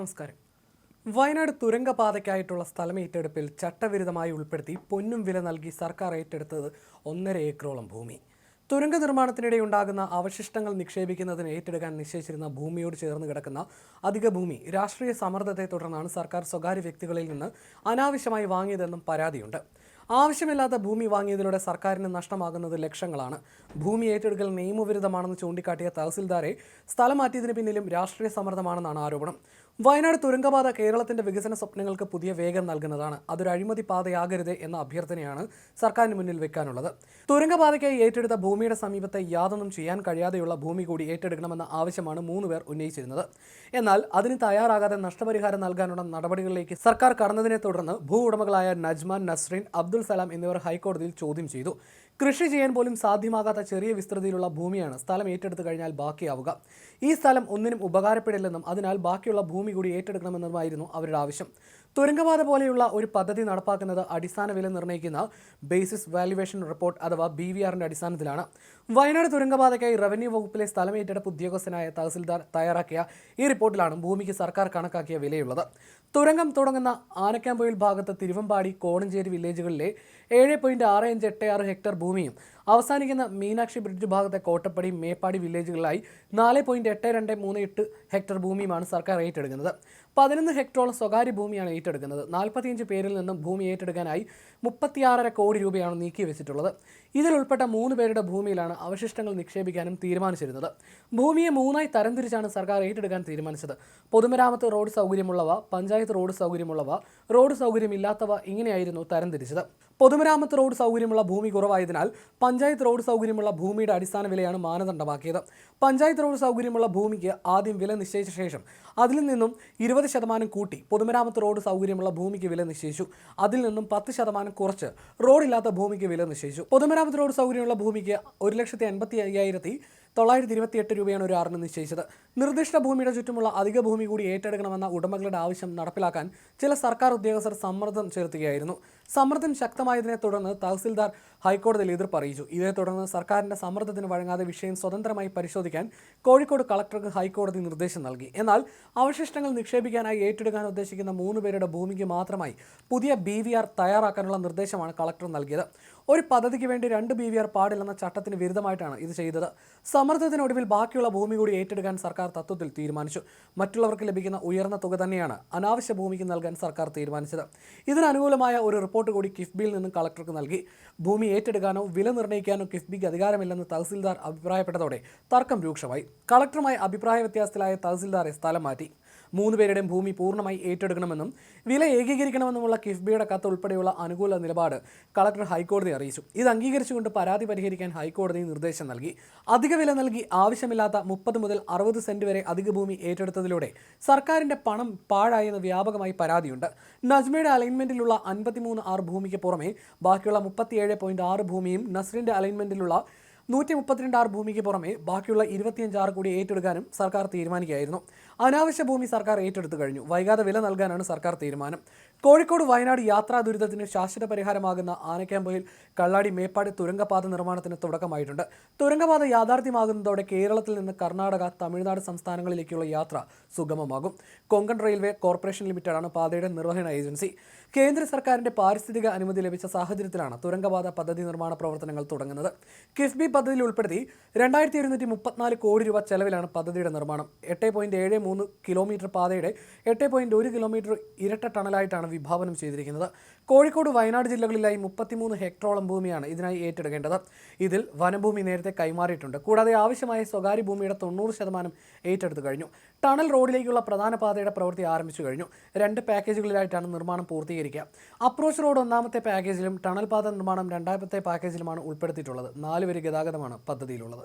നമസ്കാരം. വയനാട് തുരങ്കപാതയ്ക്കായിട്ടുള്ള സ്ഥലം ഏറ്റെടുപ്പിൽ ചട്ടവിരുദ്ധമായി ഉൾപ്പെടുത്തി പൊന്നും വില നൽകി സർക്കാർ ഏറ്റെടുത്തത് ഒന്നര ഏക്കറോളം ഭൂമി. തുരങ്ക നിർമ്മാണത്തിനിടെ ഉണ്ടാകുന്ന അവശിഷ്ടങ്ങൾ നിക്ഷേപിക്കുന്നതിന് ഏറ്റെടുക്കാൻ നിശ്ചയിച്ചിരുന്ന ഭൂമിയോട് ചേർന്ന് കിടക്കുന്ന അധിക ഭൂമി രാഷ്ട്രീയ സമ്മർദ്ദത്തെ തുടർന്നാണ് സർക്കാർ സ്വകാര്യ വ്യക്തികളിൽ നിന്ന് അനാവശ്യമായി വാങ്ങിയതെന്നും പരാതിയുണ്ട്. ആവശ്യമില്ലാത്ത ഭൂമി വാങ്ങിയതിലൂടെ സർക്കാരിന് നഷ്ടമാകുന്നത് ലക്ഷങ്ങളാണ്. ഭൂമി ഏറ്റെടുക്കൽ നിയമവിരുദ്ധമാണെന്ന് ചൂണ്ടിക്കാട്ടിയ തഹസിൽദാരെ സ്ഥലം മാറ്റിയതിന് പിന്നിലും രാഷ്ട്രീയ സമ്മർദ്ദമാണെന്നാണ് ആരോപണം. വയനാട് തുരങ്കപാത കേരളത്തിന്റെ വികസന സ്വപ്നങ്ങൾക്ക് പുതിയ വേഗം നൽകുന്നതാണ്. അതൊരു അഴിമതി പാതയാകരുത് എന്ന അഭ്യർത്ഥനയാണ് സർക്കാരിന് മുന്നിൽ വെക്കാനുള്ളത്. തുരങ്കപാതയ്ക്കായി ഏറ്റെടുത്ത ഭൂമിയുടെ സമീപത്തെ യാതൊന്നും ചെയ്യാൻ കഴിയാതെയുള്ള ഭൂമി കൂടി ഏറ്റെടുക്കണമെന്ന ആവശ്യമാണ് മൂന്ന് പേർ ഉന്നയിച്ചിരുന്നത്. എന്നാൽ അതിന് തയ്യാറാകാതെ നഷ്ടപരിഹാരം നൽകാനുള്ള നടപടികളിലേക്ക് സർക്കാർ കടന്നതിനെ തുടർന്ന് ഭൂ ഉടമകളായ നജ്മാൻ നസ്രീൻ അബ്ദുൽ സലാം എന്നിവർ ഹൈക്കോടതിയിൽ ചോദ്യം ചെയ്തു. കൃഷി ചെയ്യാൻ പോലും സാധ്യമാകാത്ത ചെറിയ വിസ്തൃതിയിലുള്ള ഭൂമിയാണ് സ്ഥലം ഏറ്റെടുത്തു കഴിഞ്ഞാൽ ബാക്കിയാവുക. ഈ സ്ഥലം ഒന്നിനും ഉപകാരപ്പെടില്ലെന്നും അതിനാൽ ബാക്കിയുള്ള ഭൂമി കൂടി ഏറ്റെടുക്കണമെന്നുമായിരുന്നു അവരുടെ ആവശ്യം. തുരങ്കപാത പോലെയുള്ള ഒരു പദ്ധതി നടപ്പാക്കുന്നത് അടിസ്ഥാന വില നിർണയിക്കുന്ന ബേസിസ് വാല്യുവേഷൻ റിപ്പോർട്ട് അഥവാ ബി വി ആറിന്റെ അടിസ്ഥാനത്തിലാണ്. വയനാട് തുരങ്കപാതയ്ക്കായി റവന്യൂ വകുപ്പിലെ സ്ഥലം ഏറ്റെടുപ്പ് ഉദ്യോഗസ്ഥനായ തഹസിൽദാർ തയ്യാറാക്കിയ ഈ റിപ്പോർട്ടിലാണ് ഭൂമിക്ക് സർക്കാർ കണക്കാക്കിയ വിലയുള്ളത്. തുരങ്കം തുടങ്ങുന്ന ആനക്കാമ്പൊയിൽ ഭാഗത്ത് തിരുവമ്പാടി കോണഞ്ചേരി വില്ലേജുകളിലെ ഏഴ് പോയിന്റ് ആറ് അഞ്ച് എട്ട് ആറ് ഹെക്ടർ ഭൂമിയും അവസാനിക്കുന്ന മീനാക്ഷി ബ്രിഡ്ജ് ഭാഗത്തെ കോട്ടപ്പടി മേപ്പാടി വില്ലേജുകളിലായി നാല് പോയിന്റ് എട്ട് രണ്ട് മൂന്ന് എട്ട് ഹെക്ടർ ഭൂമിയുമാണ് സർക്കാർ ഏറ്റെടുക്കുന്നത്. പതിനൊന്ന് ഹെക്ടറോളം സ്വകാര്യ ഭൂമിയാണ് ഏറ്റെടുക്കുന്നത്. നാൽപ്പത്തിയഞ്ച് പേരിൽ നിന്നും ഭൂമി ഏറ്റെടുക്കാനായി മുപ്പത്തിയാറര കോടി രൂപയാണ് നീക്കി വെച്ചിട്ടുള്ളത്. ഇതിൽ ഉൾപ്പെട്ട മൂന്ന് പേരുടെ ഭൂമിയിലാണ് അവശിഷ്ടങ്ങൾ നിക്ഷേപിക്കാനും തീരുമാനിച്ചിരുന്നത്. ഭൂമിയെ മൂന്നായി തരംതിരിച്ചാണ് സർക്കാർ ഏറ്റെടുക്കാൻ തീരുമാനിച്ചത്. പൊതുമരാമത്ത് റോഡ് സൗകര്യമുള്ളവ പഞ്ചായത്ത് റോഡ് സൗകര്യമുള്ളവ റോഡ് സൗകര്യമില്ലാത്തവ ഇങ്ങനെയായിരുന്നു തരംതിരിച്ചത്. പൊതുമരാമത്ത് റോഡ് സൗകര്യമുള്ള ഭൂമി കുറവായതിനാൽ പഞ്ചായത്ത് റോഡ് സൗകര്യമുള്ള ഭൂമിയുടെ അടിസ്ഥാന വിലയാണ് മാനദണ്ഡമാക്കിയത്. പഞ്ചായത്ത് റോഡ് സൗകര്യമുള്ള ഭൂമിക്ക് ആദ്യം വില നിശ്ചയിച്ച ശേഷം അതിൽ നിന്നും ഇരുപത് ശതമാനം കൂട്ടി പൊതുമരാമത്ത് റോഡ് സൗകര്യമുള്ള ഭൂമിക്ക് വില നിശ്ചയിച്ചു. അതിൽ നിന്നും പത്ത് ശതമാനം കുറച്ച് റോഡില്ലാത്ത ഭൂമിക്ക് വില നിശ്ചയിച്ചു. പൊതുമരാമത്ത് റോഡ് സൗകര്യമുള്ള ഭൂമിക്ക് ഒരു ലക്ഷത്തി എൺപത്തി അയ്യായിരത്തി തൊള്ളായിരത്തി ഇരുപത്തിയെട്ട് രൂപയാണ് ഒരു ആറിന് നിശ്ചയിച്ചത്. നിർദ്ദിഷ്ട ഭൂമിയുടെ ചുറ്റുമുള്ള അധിക ഭൂമി കൂടി ഏറ്റെടുക്കണമെന്ന ഉടമകളുടെ ആവശ്യം നടപ്പിലാക്കാൻ ചില സർക്കാർ ഉദ്യോഗസ്ഥർ സമ്മർദ്ദം ചെലുത്തുകയായിരുന്നു. സമ്മർദ്ദം ശക്തമായതിനെ തുടർന്ന് തഹസിൽദാർ ഹൈക്കോടതിയിൽ എതിർപ്പ് അറിയിച്ചു. ഇതേ തുടർന്ന് സർക്കാരിന്റെ സമ്മർദ്ദത്തിന് വഴങ്ങാതെ വിഷയം സ്വതന്ത്രമായി പരിശോധിക്കാൻ കോഴിക്കോട് കളക്ടർക്ക് ഹൈക്കോടതി നിർദ്ദേശം നൽകി. എന്നാൽ അവശിഷ്ടങ്ങൾ നിക്ഷേപിക്കാനായി ഏറ്റെടുക്കാൻ ഉദ്ദേശിക്കുന്ന മൂന്ന് പേരുടെ ഭൂമിക്ക് മാത്രമായി പുതിയ ബി തയ്യാറാക്കാനുള്ള നിർദ്ദേശമാണ് കളക്ടർ നൽകിയത്. ഒരു പദ്ധതിക്ക് വേണ്ടി രണ്ട് ബി വി ആർ പാടില്ലെന്ന ചട്ടത്തിന് വിരുദ്ധമായിട്ടാണ് ഇത് ചെയ്തത്. സമ്മർദ്ദത്തിനൊടുവിൽ ബാക്കിയുള്ള ഭൂമി കൂടി ഏറ്റെടുക്കാൻ സർക്കാർ തത്വത്തിൽ തീരുമാനിച്ചു. മറ്റുള്ളവർക്ക് ലഭിക്കുന്ന ഉയർന്ന തുക തന്നെയാണ് അനാവശ്യ ഭൂമിക്ക് നൽകാൻ സർക്കാർ തീരുമാനിച്ചത്. ഇതിനനുകൂലമായ ഒരു റിപ്പോർട്ട് കൂടി കിഫ്ബിയിൽ നിന്നും കളക്ടർക്ക് നൽകി. ഭൂമി ഏറ്റെടുക്കാനോ വില നിർണയിക്കാനോ കിഫ്ബിക്ക് അധികാരമില്ലെന്ന് തഹസിൽദാർ അഭിപ്രായപ്പെട്ടതോടെ തർക്കം രൂക്ഷമായി. കളക്ടറുമായി അഭിപ്രായ വ്യത്യാസത്തിലായ തഹസിൽദാറെ സ്ഥലം മാറ്റി. മൂന്ന് പേരുടെയും ഭൂമി പൂർണമായി ഏറ്റെടുക്കണമെന്നും വില ഏകീകരിക്കണമെന്നുമുള്ള കിഫ്ബിയുടെ കത്ത് ഉൾപ്പെടെയുള്ള അനുകൂല നിലപാട് കളക്ടർ ഹൈക്കോടതി അറിയിച്ചു. ഇത് അംഗീകരിച്ചുകൊണ്ട് പരാതി പരിഹരിക്കാൻ ഹൈക്കോടതി നിർദ്ദേശം നൽകി. അധിക വില നൽകി ആവശ്യമില്ലാത്ത മുപ്പത് മുതൽ അറുപത് സെന്റ് വരെ അധിക ഭൂമി ഏറ്റെടുത്തതിലൂടെ സർക്കാരിന്റെ പണം പാഴായെന്ന് വ്യാപകമായി പരാതിയുണ്ട്. നജ്മയുടെ അലൈൻമെന്റിലുള്ള അൻപത്തിമൂന്ന് ആറ് ഭൂമിക്ക് പുറമെ ബാക്കിയുള്ള മുപ്പത്തിയേഴ് പോയിന്റ് ആറ് ഭൂമിയും നസ്രിന്റെ അലൈൻമെന്റിലുള്ള നൂറ്റി മുപ്പത്തിരണ്ട് ആറ് ഭൂമിക്ക് പുറമെ ബാക്കിയുള്ള ഇരുപത്തിയഞ്ച് ആറ് കൂടി ഏറ്റെടുക്കാനും സർക്കാർ തീരുമാനിക്കുകയായിരുന്നു. അനാവശ്യ ഭൂമി സർക്കാർ ഏറ്റെടുത്തു കഴിഞ്ഞു. വൈകാതെ വില നൽകാനാണ് സർക്കാർ തീരുമാനം. കോഴിക്കോട് വയനാട് യാത്രാ ദുരിതത്തിന് ശാശ്വത പരിഹാരമാകുന്ന ആനക്യാമ്പയിൽ കള്ളാടി മേപ്പാടി തുരങ്കപാത നിർമ്മാണത്തിന് തുടക്കമായിട്ടുണ്ട്. തുരങ്കപാത യാഥാർത്ഥ്യമാകുന്നതോടെ കേരളത്തിൽ നിന്ന് കർണാടക തമിഴ്നാട് സംസ്ഥാനങ്ങളിലേക്കുള്ള യാത്ര സുഗമമാകും. കൊങ്കൺ റെയിൽവേ കോർപ്പറേഷൻ ലിമിറ്റഡാണ് പാതയുടെ നിർവഹണ ഏജൻസി. കേന്ദ്ര സർക്കാരിന്റെ പാരിസ്ഥിതിക അനുമതി ലഭിച്ച സാഹചര്യത്തിലാണ് തുരങ്കപാത പദ്ധതി നിർമ്മാണ പ്രവർത്തനങ്ങൾ തുടങ്ങുന്നത്. കിഫ്ബി പദ്ധതിയിൽ ഉൾപ്പെടുത്തി രണ്ടായിരത്തി കോടി രൂപ ചെലവിലാണ് പദ്ധതിയുടെ നിർമ്മാണം. എട്ട് മൂന്ന് കിലോമീറ്റർ പാതയുടെ എട്ട് പോയിന്റ് ഒരു കിലോമീറ്റർ ഇരട്ട ടണലായിട്ടാണ് വിഭാവനം ചെയ്തിരിക്കുന്നത്. കോഴിക്കോട് വയനാട് ജില്ലകളിലായി മുപ്പത്തിമൂന്ന് ഹെക്ടറോളം ഭൂമിയാണ് ഇതിനായി ഏറ്റെടുക്കേണ്ടത്. ഇതിൽ വനഭൂമി നേരത്തെ കൈമാറിയിട്ടുണ്ട്. കൂടാതെ ആവശ്യമായ സ്വകാര്യ ഭൂമിയുടെ തൊണ്ണൂറ് ശതമാനം ഏറ്റെടുത്തു കഴിഞ്ഞു. ടണൽ റോഡിലേക്കുള്ള പ്രധാന പാതയുടെ പ്രവൃത്തി ആരംഭിച്ചു കഴിഞ്ഞു. രണ്ട് പാക്കേജുകളിലായിട്ടാണ് നിർമ്മാണം പൂർത്തീകരിക്കുക. അപ്രോച്ച് റോഡ് ഒന്നാമത്തെ പാക്കേജിലും ടണൽ പാത നിർമ്മാണം രണ്ടാമത്തെ പാക്കേജിലുമാണ് ഉൾപ്പെടുത്തിയിട്ടുള്ളത്. നാല് വരി ഗതാഗതമാണ് പദ്ധതിയിലുള്ളത്.